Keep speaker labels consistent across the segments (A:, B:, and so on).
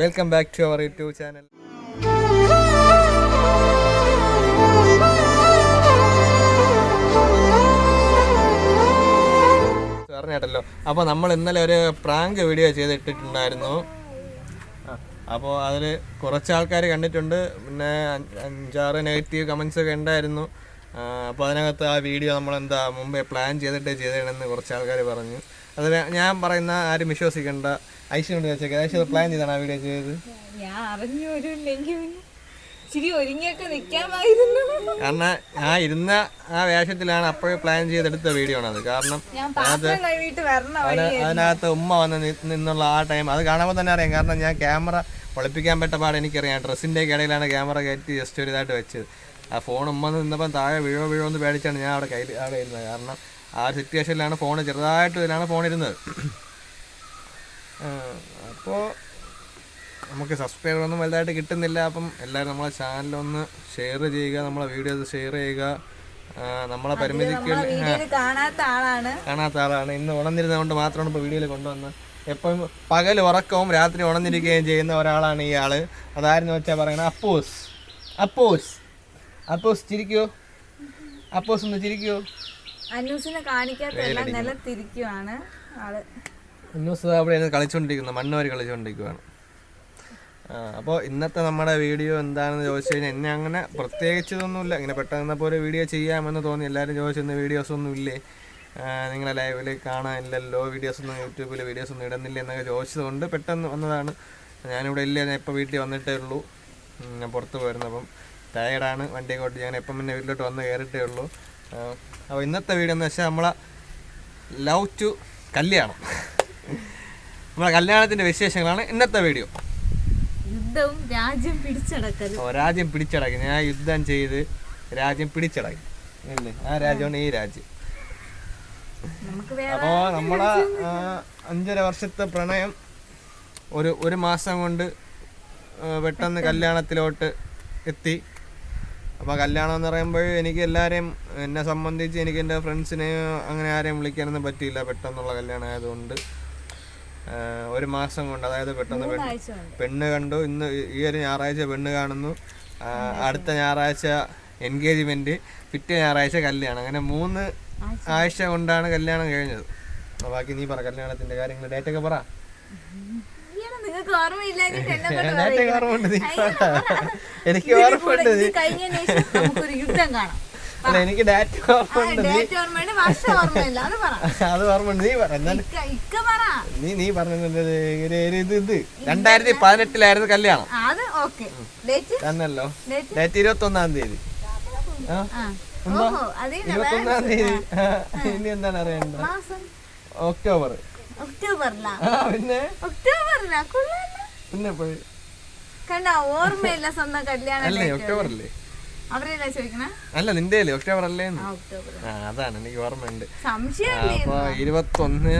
A: Welcome back to our YouTube channel പറഞ്ഞേട്ടല്ലോ അപ്പോൾ നമ്മൾ ഇന്നലെ ഒരു പ്രാങ്ക് വീഡിയോ ചെയ്തിട്ടിട്ടുണ്ടായിരുന്നു. അപ്പോൾ അതിൽ കുറച്ച് ആൾക്കാർ കണ്ടിട്ടുണ്ട്. പിന്നെ അഞ്ച് അഞ്ചാറ് നെഗറ്റീവ് കമൻസ് ഒക്കെ ഉണ്ടായിരുന്നു. അപ്പോൾ അതിനകത്ത് ആ വീഡിയോ നമ്മൾ എന്താ മുമ്പേ പ്ലാൻ ചെയ്തിട്ടേ ചെയ്തതെന്ന് കുറച്ച് ആൾക്കാർ പറഞ്ഞു. അത് ഞാൻ പറയുന്ന ആരും വിശ്വസിക്കേണ്ട. ഐശ്വര്യ വെച്ചേക്ക്. ഐശ്വര്യ പ്ലാൻ ചെയ്താണ് ആ വീഡിയോ ചെയ്തത്.
B: ഞാൻ അറിഞ്ഞു ഒരു ഇല്ലെങ്കിൽ ഇച്ചിരി ഒരുങ്ങിയൊക്കെ നിക്കാമായിരുന്നു.
A: കാരണം ആ ഇരുന്ന ആ വേഷത്തിലാണ് അപ്പോഴേ പ്ലാൻ ചെയ്തെടുത്ത വീഡിയോ ആണത് കാരണം
B: ഞാൻ പാത്രം കഴുകിയിട്ട് വരണം
A: അതിന് അതിനകത്ത് ഉമ്മ വന്ന് നിന്നുള്ള ആ ടൈം അത് കാണുമ്പോൾ തന്നെ അറിയാം. കാരണം ഞാൻ ക്യാമറ പൊളിപ്പിക്കാൻ പറ്റ പാട് എനിക്കറിയാം. ഡ്രസ്സിന്റെ ഇടയിലാണ് ക്യാമറ കയറ്റി ജസ്റ്റ് ഒരു ഇതായിട്ട് വെച്ചത്. ആ ഫോൺ ഉമ്മ നിന്നപ്പം താഴെ വീഴോ വീഴോ എന്ന് പേടിച്ചാണ് ഞാൻ അവിടെ കയ്യിൽ അവിടെ ഇരുന്നത്. കാരണം ആ ഒരു സിറ്റുവേഷനിലാണ് ഫോൺ ചെറുതായിട്ട് ഇതിലാണ് ഫോൺ ഇരുന്നത്. അപ്പോൾ നമുക്ക് സബ്സ്ക്രൈബറൊന്നും വലുതായിട്ട് കിട്ടുന്നില്ല. അപ്പം എല്ലാവരും നമ്മളെ ചാനലൊന്ന് ഷെയർ ചെയ്യുക നമ്മളെ വീഡിയോസ് ഷെയർ ചെയ്യുക. നമ്മളെ പരിമിതിക്ക്
B: കാണാത്ത ആളാണ്.
A: കാണാത്ത ആളാണ്. ഇന്ന് ഉണർന്നിരുന്നതുകൊണ്ട് മാത്രമാണ് ഇപ്പോൾ വീഡിയോയിൽ കൊണ്ടുവന്ന്. എപ്പം പകൽ ഉറക്കവും രാത്രി ഉണർന്നിരിക്കുകയും ചെയ്യുന്ന ഒരാളാണ് ഈ ആൾ. അതായിരുന്നു വെച്ചാൽ പറയണത് അപ്പോസ്. അപ്പോസ്. അപ്പോസ് ചിരിക്കോ. അപ്പോസ് ഒന്ന് ചിരിക്കോ.
B: അന്നൂസിനെ കാണിക്കാത്തതെല്ലാം നിലത്തിരിക്കുവാണ് ആൾ.
A: അന്നൂസ് അവിടെ ഇരുന്ന് കളിച്ചുകൊണ്ടിരിക്കുന്നു മണ്ണുവാരി കളിച്ചുകൊണ്ടിരിക്കുവാണ് അപ്പോൾ ഇന്നത്തെ നമ്മുടെ വീഡിയോ എന്താണെന്ന് ചോദിച്ചു കഴിഞ്ഞാൽ എന്നെ അങ്ങനെ പ്രത്യേകിച്ചതൊന്നുമില്ല. ഇങ്ങനെ പെട്ടെന്ന് പോലെ വീഡിയോ ചെയ്യാമെന്ന് തോന്നി. എല്ലാവരും ചോദിച്ചിരുന്ന വീഡിയോസൊന്നും ഇല്ലേ? നിങ്ങളെ ലൈവിൽ കാണാനില്ലല്ലോ. വീഡിയോസ് ഒന്നും യൂട്യൂബിൽ വീഡിയോസ് ഒന്നും ഇടുന്നില്ല എന്നൊക്കെ ചോദിച്ചതുകൊണ്ട് പെട്ടെന്ന് വന്നതാണ്. ഞാനിവിടെ ഇല്ല. ഞാൻ ഇപ്പോൾ വീട്ടിൽ വന്നിട്ടേ ഉള്ളൂ. ഞാൻ പുറത്ത് പോയിരുന്നപ്പം ടയർഡാണ് വണ്ടി കൊണ്ട് ഞാൻ എപ്പം പിന്നെ വീട്ടിലോട്ട് വന്ന് കയറിയിട്ടേ ഉള്ളൂ. അപ്പോൾ ഇന്നത്തെ വീഡിയോ എന്ന് വെച്ചാൽ നമ്മളെ ലവ് ടു കല്യാണം. നമ്മളെ കല്യാണത്തിന്റെ വിശേഷങ്ങളാണ് ഇന്നത്തെ വീഡിയോ
B: യുദ്ധവും രാജ്യം പിടിച്ചടക്കലും.
A: ഓ രാജ്യം പിടിച്ചടക്കി. ഞാൻ യുദ്ധം ചെയ്ത് രാജ്യം പിടിച്ചടക്കി. അല്ലേ ആ രാജ്യമാണ് ഈ രാജ്യം. അപ്പോൾ നമ്മളെ അഞ്ചര വർഷത്തെ പ്രണയം ഒരു ഒരു മാസം കൊണ്ട് പെട്ടെന്ന് കല്യാണത്തിലോട്ട് എത്തി. അപ്പോൾ കല്യാണം എന്ന് പറയുമ്പോൾ എനിക്ക് എല്ലാവരെയും എന്നെ സംബന്ധിച്ച് എനിക്ക് എന്റെ ഫ്രണ്ട്സിനെ അങ്ങനെ ആരെയും വിളിക്കാനൊന്നും പറ്റിയില്ല. പെട്ടെന്നുള്ള കല്യാണം ആയതുകൊണ്ട് ഒരു മാസം കൊണ്ട് അതായത് പെട്ടെന്ന് പെണ്ണ്
B: കണ്ടു.
A: ഇന്ന് ഈ ഒരു ഞായറാഴ്ച പെണ്ണ് കാണുന്നു. അടുത്ത ഞായറാഴ്ച എൻഗേജ്മെന്റ് പിറ്റേ ഞായറാഴ്ച കല്യാണം. അങ്ങനെ മൂന്ന് ആഴ്ച. കൊണ്ടാണ് കല്യാണം കഴിഞ്ഞത്. ബാക്കി നീ പറ കല്യാണത്തിന്റെ കാര്യങ്ങൾ ഡേറ്റൊക്കെ പറ. ഓർമ്മയുണ്ട് നീ? എനിക്ക് ഓർമ്മയുണ്ട് അല്ല എനിക്ക് ഡേറ്റ് ഓർമ്മയുണ്ട്
B: അത്
A: ഓർമ്മയുണ്ട് നീ പറ. നീ നീ പറഞ്ഞത് ഇത് ഇത്. രണ്ടായിരത്തി പതിനെട്ടിലായിരുന്നു കല്യാണം. തന്നല്ലോ.
B: ഡേറ്റ്
A: ഇരുപത്തി ഒന്നാം തീയതി. ഇരുപത്തി ഒന്നാം തീയതി. ഇനി എന്താണ് അറിയേണ്ടത്? ഒക്ടോബർ.
B: ഒക്ടോബറിലാ.
A: പിന്നെ?
B: ഒക്ടോബറിലാ കൊള്ളാലോ.
A: പിന്നെ പോയി.
B: കണ്ട ഓർമ്മയില്ല സ്വന്തം കല്യാണം
A: അല്ലേ
B: ഒക്ടോബറല്ലേ? ചോദിക്കണേ?
A: നിന്റെ അല്ലേ ഒക്ടോബർ അല്ലേ അതാണ് എനിക്ക് ഓർമ്മയുണ്ട്. അപ്പൊ ഇരുപത്തി ഒന്ന്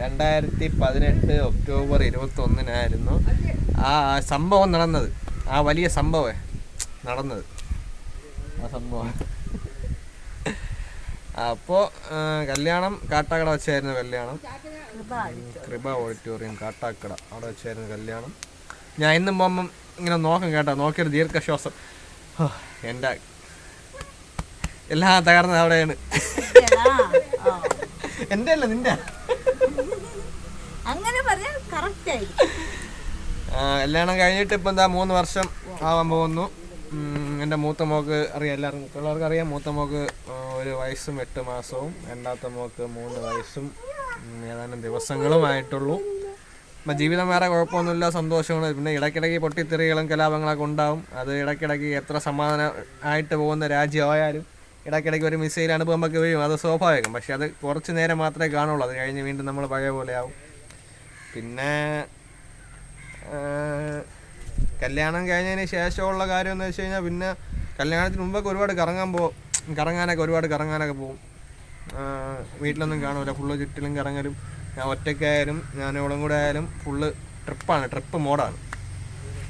A: രണ്ടായിരത്തി പതിനെട്ട് ഒക്ടോബർ ഇരുപത്തി ഒന്നിനായിരുന്നു ആ സംഭവം നടന്നത്. ആ വലിയ സംഭവേ നടന്നത്. ആ സംഭവം. അപ്പോൾ കല്യാണം കാട്ടാക്കട വെച്ചായിരുന്നു കല്യാണം. കൃപ ഓഡിറ്റോറിയം കാട്ടാക്കട. അവിടെ വെച്ചായിരുന്നു കല്യാണം. ഞാൻ ഇന്നും പോകുമ്പം ഇങ്ങനെ നോക്കും കേട്ടോ. നോക്കിയൊരു ദീർഘശ്വാസം. എന്റെ എല്ലാം തകർന്നത് അവിടെയാണ്. എന്റെ അല്ല നിന്റെ
B: അങ്ങനെ പറഞ്ഞാൽ കറക്റ്റ്
A: കല്യാണം കഴിഞ്ഞിട്ട് ഇപ്പം എന്താ മൂന്ന് വർഷം ആവാൻ പോകുന്നു. എന്റെ മൂത്ത മോക്ക് അറിയാം എല്ലാവർക്കും ഉള്ളവർക്ക് അറിയാം. മൂത്ത മോക്ക് ഒരു വയസ്സും എട്ട് മാസവും. രണ്ടാമത്തെ മോക്ക് മൂന്ന് വയസ്സും. ഏതാനും ദിവസങ്ങളുമായിട്ടുള്ളൂ. അപ്പം ജീവിതം വേറെ കുഴപ്പമൊന്നുമില്ല സന്തോഷമാണ്. പിന്നെ ഇടയ്ക്കിടയ്ക്ക് പൊട്ടിത്തെറികളും കലാപങ്ങളൊക്കെ ഉണ്ടാവും. അത് ഇടയ്ക്കിടയ്ക്ക് എത്ര സമാധാനം ആയിട്ട് പോകുന്ന രാജ്യമായാലും ഇടയ്ക്കിടയ്ക്ക് ഒരു മിസൈൽ അനുഭവമൊക്കെ വരും. അത് സ്വാഭാവികം. പക്ഷേ അത് കുറച്ച് നേരം മാത്രമേ കാണുള്ളൂ. അത് കഴിഞ്ഞ് വീണ്ടും നമ്മൾ പഴയ പോലെ ആവും. പിന്നെ കല്യാണം കഴിഞ്ഞതിന് ശേഷമുള്ള കാര്യം എന്ന് വെച്ച് കഴിഞ്ഞാൽ പിന്നെ കല്യാണത്തിന് മുമ്പൊക്കെ ഒരുപാട് കറങ്ങാൻ പോകും കറങ്ങാനൊക്കെ ഒരുപാട് കറങ്ങാനൊക്കെ പോകും. വീട്ടിലൊന്നും കാണൂല. ഫുള്ള് ചുറ്റിലും കറങ്ങലും. ഞാൻ ഒറ്റയ്ക്കായാലും ഞാൻ ഇവളും കൂടെ ആയാലും ഫുള്ള് ട്രിപ്പാണ് ട്രിപ്പ് മോഡാണ്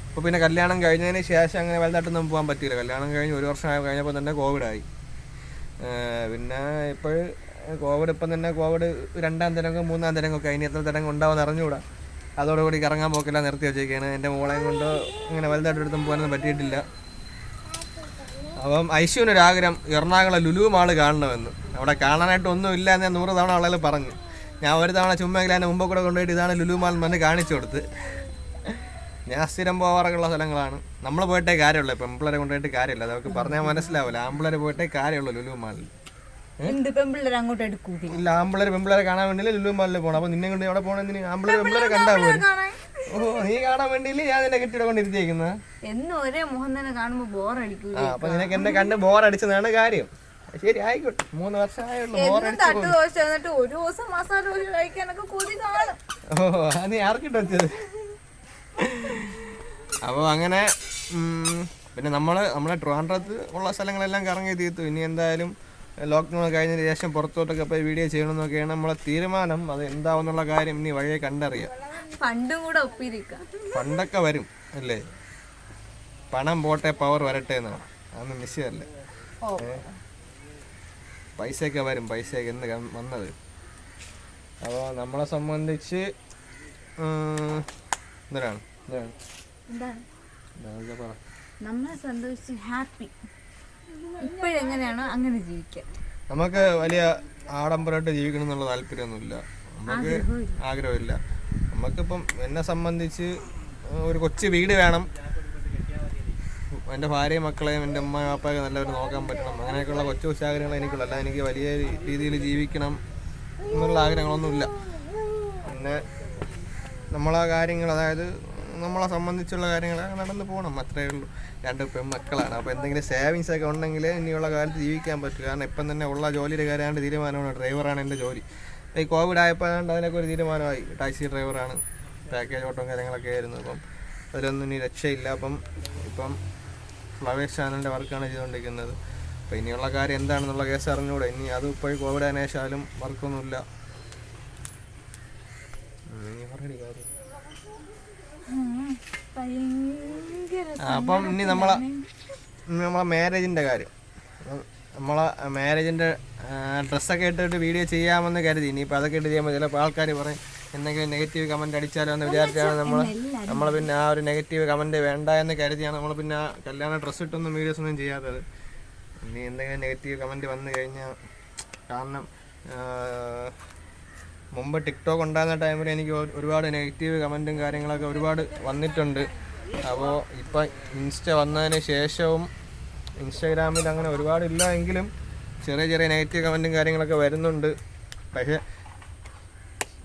A: അപ്പോൾ പിന്നെ കല്യാണം കഴിഞ്ഞതിന് ശേഷം അങ്ങനെ വലുതായിട്ടൊന്നും പോകാൻ പറ്റിയില്ല. കല്യാണം കഴിഞ്ഞ് ഒരു വർഷം കഴിഞ്ഞപ്പോൾ തന്നെ കോവിഡായി പിന്നെ ഇപ്പോൾ കോവിഡ് ഇപ്പം തന്നെ കോവിഡ് രണ്ടാം തരംഗം മൂന്നാം തരംഗമൊക്കെ അതിന് എത്ര തരംഗം ഉണ്ടാവുമെന്ന് അറിഞ്ഞുകൂടാ. അതോടുകൂടി കറങ്ങാൻ പോക്കില്ല നിർത്തി വെച്ചേക്കാണ്. എന്റെ മോളെയും കൊണ്ട് ഇങ്ങനെ വലുതായിട്ട് എടുത്തും പോകാനൊന്നും പറ്റിയിട്ടില്ല. അപ്പം ഐശുവിനൊരാഗ്രഹം എറണാകുളം ലുലു മാൾ കാണണമെന്ന്. അവിടെ കാണാനായിട്ട് ഒന്നും ഇല്ല എന്ന് ഞാൻ നൂറ് തവണ ആളുകൾ പറഞ്ഞു. ഞാൻ ഒരു തവണ ചുമ്മെങ്കിലും എന്റെ മുമ്പ് കൂടെ കൊണ്ടുപോയിട്ട് ഇതാണ് ലുലുമാൽ എന്ന് കാണിച്ചു കൊടുത്ത്. ഞാൻ സ്ഥിരം പോകാറൊക്കെയുള്ള സ്ഥലങ്ങളാണ്. നമ്മൾ പോയിട്ടേ കാര്യമുള്ളൂ. പെമ്പിളരെ കൊണ്ടുപോയിട്ട് കാര്യമില്ല. അതൊക്കെ പറഞ്ഞാൽ മനസ്സിലാവില്ല. ആമ്പിളരെ പോയിട്ടേ കാര്യമുള്ളൂ ലുലു മാളിൽ. ഇല്ല ആമ്പിളരെ പെമ്പിളരെ കാണാൻ വേണ്ടി ലുലു മാളിൽ പോകണം അപ്പോൾ നിന്നെ കൊണ്ട് എവിടെ പോകണമെന്ന് ആമ്പിളരെ പെമ്പിളരെ കണ്ടാ പോലും ഓ നീ കാണാൻ വേണ്ടിയില്ലേ? ഞാൻ നിന്നെ കെട്ടിയുടെ കൊണ്ട് ഇരുത്തിയേക്കുന്നത്
B: എന്നും ഒരേ മുഖം തന്നെ കാണുമ്പോ
A: ബോറടിക്കും അപ്പൊ നിനക്ക് എന്നെ കണ്ട് ബോറടിച്ചതാണ് കാര്യം. ശരി ആയിക്കോട്ടെ. മൂന്ന് വർഷം ആയുള്ളൂ
B: എന്നും
A: ബോറടിച്ചു
B: തട്ട് ദോശ എന്നിട്ട് ഒരു ദിവസം മസാല ദോശ കഴിക്കാനൊക്കെ കൊതി കാണും.
A: ഓ അത് ആർക്കിട്ട് വെച്ചത്? അപ്പോൾ അങ്ങനെ പിന്നെ നമ്മൾ നമ്മുടെ ട്രിവാൻഡ്രത്ത് ഉള്ള സ്ഥലങ്ങളെല്ലാം കറങ്ങി തീർത്തു. ഇനി എന്തായാലും ലോക്ക്ഡൗൺ കഴിഞ്ഞതിന് ശേഷം പുറത്തോട്ടൊക്കെ പോയി വീഡിയോ ചെയ്യണമെന്നൊക്കെയാണ് നമ്മളെ തീരുമാനം. അത് എന്താവെന്നുള്ള കാര്യം ഇനി വഴിയെ കണ്ടറിയാം.
B: ഫണ്ടും കൂടെ ഒപ്പിരിക്കാം.
A: പണ്ടൊക്കെ വരും അല്ലേ? പണം പോട്ടെ പവർ വരട്ടെ എന്നാണ്. അന്ന് നിശ്ചയമല്ലേ പൈസയൊക്കെ വരും പൈസയൊക്കെ എന്ന് വന്നത്. അപ്പോൾ നമ്മളെ സംബന്ധിച്ച്
B: എന്താണ്?
A: എന്താണ്
B: നമ്മളെ സന്തോഷിച്ച് ഹാപ്പി. ഇപ്പോഴെങ്ങനെയാണോ അങ്ങനെ ജീവിക്കാം.
A: നമുക്ക് വലിയ ആഡംബരമായിട്ട് ജീവിക്കണം എന്നുള്ള താല്പര്യമൊന്നുമില്ല. നമുക്ക് ആഗ്രഹമില്ല. നമുക്കിപ്പം എന്നെ സംബന്ധിച്ച് ഒരു കൊച്ചു വീട് വേണം. എന്റെ ഭാര്യയും മക്കളെയും എന്റെ അമ്മ പാപ്പയൊക്കെ നല്ലവർ നോക്കാൻ പറ്റണം. അങ്ങനെയൊക്കെയുള്ള കൊച്ചു കൊച്ചു ആഗ്രഹങ്ങൾ എനിക്കുള്ള. അല്ല എനിക്ക് വലിയ രീതിയിൽ ജീവിക്കണം എന്നുള്ള ആഗ്രഹങ്ങളൊന്നുമില്ല. പിന്നെ നമ്മളെ കാര്യങ്ങൾ അതായത് നമ്മളെ സംബന്ധിച്ചുള്ള കാര്യങ്ങൾ നടന്നു പോകണം അത്രയേ ഉള്ളൂ. രണ്ട് പെൺമക്കളാണ്. അപ്പോൾ എന്തെങ്കിലും സേവിങ്സ് ഒക്കെ ഉണ്ടെങ്കിൽ ഇനിയുള്ള കാലത്ത് ജീവിക്കാൻ പറ്റും. കാരണം ഇപ്പം തന്നെ ഉള്ള ജോലിയുടെ കാര്യമാണ് തീരുമാനമാണ്. ഡ്രൈവറാണ് എന്റെ ജോലി. ഈ കോവിഡ് ആയപ്പോൾ അതിനൊക്കെ ഒരു തീരുമാനമായി. ടാക്സി ഡ്രൈവറാണ്. പാക്കേജ് ഓട്ടവും കാര്യങ്ങളൊക്കെ ആയിരുന്നു. അപ്പം അതിലൊന്നും ഇനി രക്ഷയില്ല. അപ്പം ഇപ്പം ഫ്ലവേഴ്സ് ചാനലിന്റെ വർക്കാണ് ചെയ്തുകൊണ്ടിരിക്കുന്നത്. അപ്പോൾ ഇനിയുള്ള കാര്യം എന്താണെന്നുള്ള കേസ് അറിഞ്ഞുകൂടെ ഇനി അത് ഇപ്പോൾ കോവിഡ് അതിനേശാലും വർക്കൊന്നുമില്ല. അപ്പം ഇനി നമ്മളെ നമ്മളെ മാരേജിന്റെ കാര്യം. നമ്മളെ മാരേജിന്റെ ഡ്രസ്സൊക്കെ ഇട്ടിട്ട് വീഡിയോ ചെയ്യാമെന്ന് കരുതി. ഇനിയിപ്പോൾ അതൊക്കെ ഇട്ട് ചെയ്യുമ്പോൾ ചിലപ്പോൾ ആൾക്കാർ പറയും എന്തെങ്കിലും നെഗറ്റീവ് കമന്റ് അടിച്ചാലോ എന്ന് വിചാരിച്ചാണ് നമ്മൾ നമ്മൾ പിന്നെ ആ ഒരു നെഗറ്റീവ് കമന്റ് വേണ്ട എന്ന് കരുതിയാണ് നമ്മൾ പിന്നെ കല്യാണ ഡ്രസ്സ് ഇട്ടൊന്നും വീഡിയോസ് ഒന്നും ചെയ്യാത്തത്. ഇനി എന്തെങ്കിലും നെഗറ്റീവ് കമന്റ് വന്നു കഴിഞ്ഞാൽ കാരണം മുമ്പ് ടിക്ടോക്ക് ഉണ്ടായിരുന്ന ടൈമിൽ എനിക്ക് ഒരുപാട് നെഗറ്റീവ് കമന്റും കാര്യങ്ങളൊക്കെ ഒരുപാട് വന്നിട്ടുണ്ട്. അപ്പോൾ ഇപ്പം ഇൻസ്റ്റ വന്നതിന് ശേഷവും ഇൻസ്റ്റാഗ്രാമിൽ അങ്ങനെ ഒരുപാട് ഇല്ല എങ്കിലും ചെറിയ ചെറിയ നെഗറ്റീവ് കമന്റും കാര്യങ്ങളൊക്കെ വരുന്നുണ്ട്. പക്ഷേ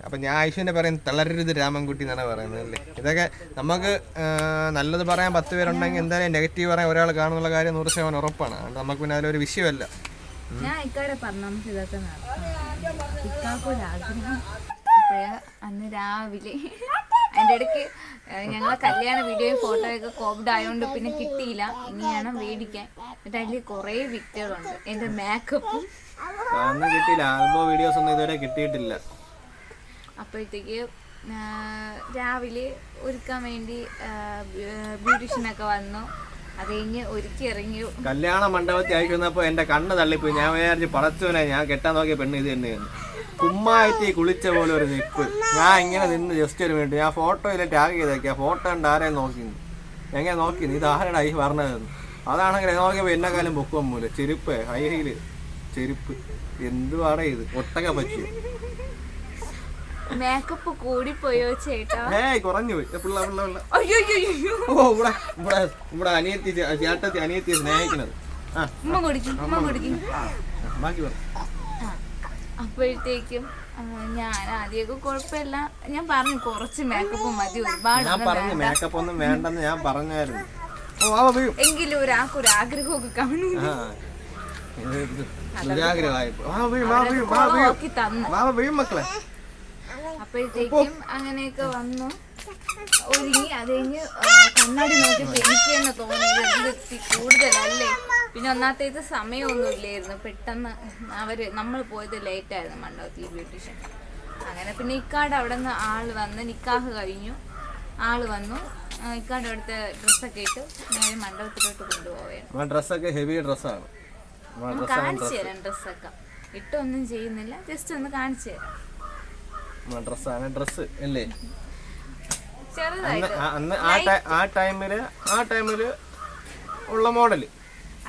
A: അപ്പം ഞാൻ ആയിഷുവിനെ പറയും തളരരുത് രാമൻകുട്ടി എന്നാണ് പറയുന്നത് അല്ലേ? ഇതൊക്കെ നമുക്ക് നല്ലത് പറയാൻ പത്ത് പേരുണ്ടെങ്കിൽ എന്തായാലും നെഗറ്റീവ് പറയാൻ ഒരാൾ കാണുന്നുള്ള കാര്യം നൂറ് ശതമാനം ഉറപ്പാണ്. അതുകൊണ്ട് നമുക്ക് പിന്നെ അതിലൊരു വിഷയമല്ല.
B: ഞാൻ ഇക്കാടെ പറഞ്ഞു നമുക്ക് ഇതൊക്കെ അന്ന് രാവിലെ അതിന്റെ ഇടയ്ക്ക് ഞങ്ങളെ കല്യാണ വീഡിയോയും ഫോട്ടോയൊക്കെ കോവിഡ് ആയതുകൊണ്ട് പിന്നെ കിട്ടിയില്ല. ഇനിയാണ് മേടിക്കാൻ. എന്നിട്ട് അതിൽ കുറേ വിറ്റുകളുണ്ട്. എന്റെ മേക്കപ്പും
A: കിട്ടിയില്ല. ആൽബോ വീഡിയോസ് ഒന്നും ഇതുവരെ കിട്ടിയിട്ടില്ല.
B: അപ്പോഴത്തേക്ക് രാവിലെ ഒരുക്കാൻ വേണ്ടി ബ്യൂട്ടീഷ്യനൊക്കെ വന്നു. അത് കഴിഞ്ഞ് ഒരുക്കി ഇറങ്ങി.
A: കല്യാണ മണ്ഡപത്തിൽ അയക്കുന്നപ്പോൾ എന്റെ കണ്ണ് തള്ളിപ്പോയി. ഞാൻ വിചാരിച്ച് പടച്ചവനെ ഞാൻ കെട്ടാൻ നോക്കിയ പെണ്ണ് ഇത് തന്നെ കുമ്മായത്തി കുളിച്ച പോലെ ഒരു നിപ്പ്. ഞാൻ ഇങ്ങനെ നിന്ന് ജസ്റ്റ് ഒരു മിനിറ്റ് ഞാൻ ഫോട്ടോയിൽ ടാഗ് ചെയ്തേക്കാം. ഫോട്ടോ കണ്ട് ആരെയും നോക്കി എങ്ങനെ നോക്കി ഇത് ആരുടെ ഐ പറഞ്ഞതെന്ന്. അതാണെങ്കിൽ നോക്കിയപ്പോൾ എന്നെ കാലം പോലെ. ചെരുപ്പ് ഹൈ ചെരുപ്പ്. എന്തുവാടേ ഇത്? ഒട്ടക പറ്റി
B: മേക്കപ്പ് കൂടിപ്പോയോ ചേട്ടാ?
A: ഏയ് കുറഞ്ഞു പോയി പിള്ള പിള്ള പിള്ള.
B: അയ്യോ അയ്യോ, അയ്യോ
A: ഓ ഇവിടെ ഇവിടെ ഇവിടെ അനിയത്തി ചേട്ടത്തി അനിയത്തി സ്നേഹിക്കുന്നത്. ആ
B: ഉമ്മ കുടിക്കും ഉമ്മ കുടിക്കും.
A: ബാക്കി
B: അപ്പോഴത്തേക്കും ഞാൻ ആദ്യമൊക്കെ കുഴപ്പമില്ല. ഞാൻ പറഞ്ഞു കുറച്ച് മേക്കപ്പ് മതി ഒരുപാട്
A: ഞാൻ പറഞ്ഞു മേക്കപ്പ് ഒന്നും വേണ്ടെന്ന് ഞാൻ പറഞ്ഞായിരുന്നു.
B: എങ്കിലും ഒരാൾക്ക് ഒരു ആഗ്രഹമൊക്കെ കാണും നോക്കി തന്നു.
A: മക്കളെ.
B: അപ്പോഴത്തേക്കും അങ്ങനെയൊക്കെ വന്നു. ഒരുങ്ങി അത് കഴിഞ്ഞ് കണ്ണാടി നോക്കി എനിക്ക് തന്നെ കൂടുതലല്ലേ? പിന്നെ ഒന്നാമത്തേത് സമയമൊന്നും ഇല്ലായിരുന്നു പെട്ടെന്ന് അവർ നമ്മൾ പോയത് ലേറ്റ് ആയിരുന്നു മണ്ഡപത്തിൽ ബ്യൂട്ടീഷ്യൻ. അങ്ങനെ പിന്നെ ഇക്കാട് അവിടെ നിന്ന് ആൾ വന്ന് നിക്കാഹ് കഴിഞ്ഞു. ആൾ വന്നു. ഇക്കാട് അവിടുത്തെ ഡ്രസ്സൊക്കെ ഇട്ട് ഞാൻ മണ്ഡപത്തിലോട്ട് കൊണ്ടുപോവുകയാണ്.
A: ഡ്രസ്സൊക്കെ ഹെവി ഡ്രസ്സാണ്.
B: കാണിച്ചു തരാം ഡ്രസ്സൊക്കെ. ഇട്ടൊന്നും ചെയ്യുന്നില്ല. ജസ്റ്റ് ഒന്ന് കാണിച്ചു തരാം.
A: ഡ്രസ്സാണ് ഡ്രസ്സ് അല്ലേ? അന്ന് ആ ടൈമിൽ ആ ടൈമിൽ ഉള്ള മോഡൽ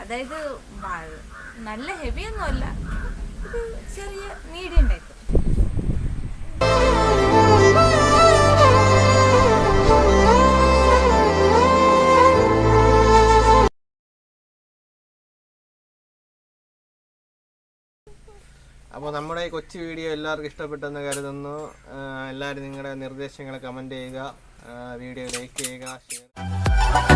B: അതായത് നല്ല ഹെവി ഒന്നും അല്ല ചെറിയ മീഡിയം ടൈപ്പ്
A: അപ്പോൾ നമ്മുടെ ഈ കൊച്ചു വീഡിയോ എല്ലാവർക്കും ഇഷ്ടപ്പെട്ടെന്ന് കരുതുന്നു. എല്ലാവരും നിങ്ങളുടെ നിർദ്ദേശങ്ങൾ കമന്റ് ചെയ്യുക വീഡിയോ ലൈക്ക് ചെയ്യുക ഷെയർ